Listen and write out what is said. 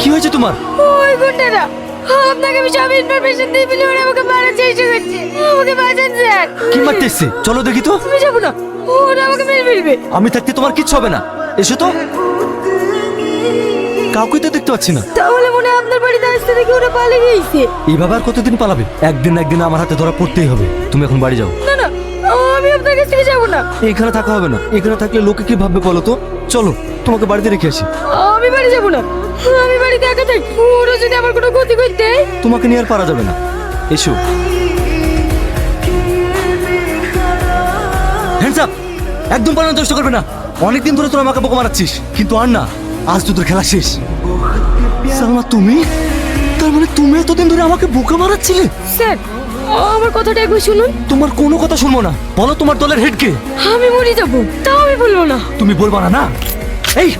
কি হয়েছে তোমার? ওই গুন্ডারা আপনাকে আমি সব ইনফরমেশন দিয়ে দিলে ওরা আমাকে মারার চেষ্টা করছে আমাকে বাঁচান স্যার। কি মারতে এসছে চলো দেখি তো। আমি যাব না। ওরা আমাকে মেরে ফেলবে। আমি থাকতে তোমার কিচ্ছু হবে না। এসো তো। কাউকে তো দেখতে পাচ্ছি না। তাহলে মনে হয় আপনার বাড়িতে আসতে দেখি ওরা পালিয়ে গিয়েছে। এইভাবে আর কতদিন পালাবে? একদিন না একদিন আমার হাতে ধরা পড়তেই হবে। তুমি এখন বাড়ি যাও। না না আমি আপনার কাছ থেকে যাব না। এখানে থাকা হবে না। এখানে থাকলে লোকে কি ভাববে বলো তো? চলো তোমাকে বাড়িতে রেখে আসি। আমি বাড়ি যাব না। আমি বাড়িতে একা থাকি। ওরা যদি আমার কোনো ক্ষতি করতে? দেয় তোমাকে নিয়ে আর পারা যাবে না। এসো। হ্যান্ডস আপ একদম পালানোর চেষ্টা করবে না। অনেকদিন ধরে তোরা আমাকে বোকা মারাচ্ছিস। কিন্তু আর না আজ তো তোর খেলা শেষ। সালমা তুমি? তার মানে তুমি এতদিন ধরে আমাকে বোকা মারাচ্ছিলে? স্যার আমার কথাটা একবার শুনুন। তোমার কোনো কথা শুনব না। বলো তোমার দলের হেড কে। আমি মরে যাব তাও আমি বলব না। তুমি বলবা না না? এই!